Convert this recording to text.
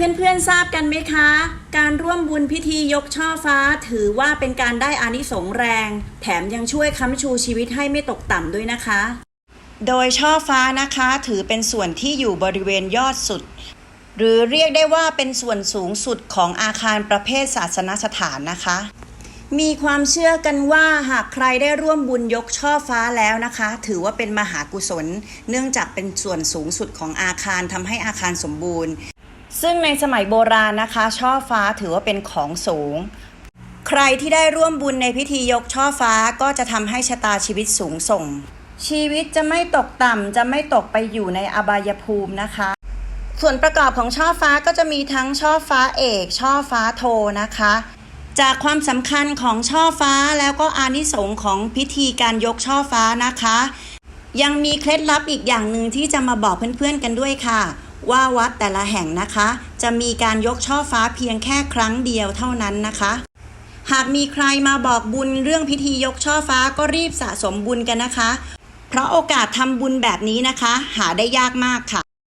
เพื่อนๆทราบกันไหมคะ การร่วมบุญพิธียกช่อฟ้าถือว่าเป็นการได้อานิสงส์แรง แถมยังช่วยค้ำชูชีวิตให้ไม่ตกต่ำด้วยนะคะ โดยช่อฟ้านะคะถือเป็นส่วนที่อยู่บริเวณยอดสุด หรือเรียกได้ว่าเป็นส่วนสูงสุดของอาคารประเภทศาสนสถานนะคะ มีความเชื่อกันว่าหากใครได้ร่วมบุญยกช่อฟ้าแล้วนะคะ ถือว่าเป็นมหากุศล เนื่องจากเป็นส่วนสูงสุดของอาคารทำให้อาคารสมบูรณ์ ซึ่งในสมัยโบราณนะคะ ช่อฟ้าถือว่าเป็นของสูง ใครที่ได้ร่วมบุญในพิธียกช่อฟ้าก็จะทำให้ชะตาชีวิตสูงส่ง ชีวิตจะไม่ตกต่ำจะไม่ตกไปอยู่ในอบายภูมินะคะ ส่วนประกอบของช่อฟ้าก็จะมีทั้งช่อฟ้าเอก ช่อฟ้าโทนะคะ จากความสำคัญของช่อฟ้าแล้วก็อานิสงของพิธีการยกช่อฟ้านะคะ ยังมีเคล็ดลับอีกอย่างหนึ่งที่จะมาบอกเพื่อนๆกันด้วยค่ะ ว่าวัดแต่ละแห่งนะคะ จะมีการยกช่อฟ้าเพียงแค่ครั้งเดียวเท่านั้นนะคะ หากมีใครมาบอกบุญเรื่องพิธียกช่อฟ้าก็รีบสะสมบุญกันนะคะ เพราะโอกาสทำบุญแบบนี้นะคะ หาได้ยากมากค่ะ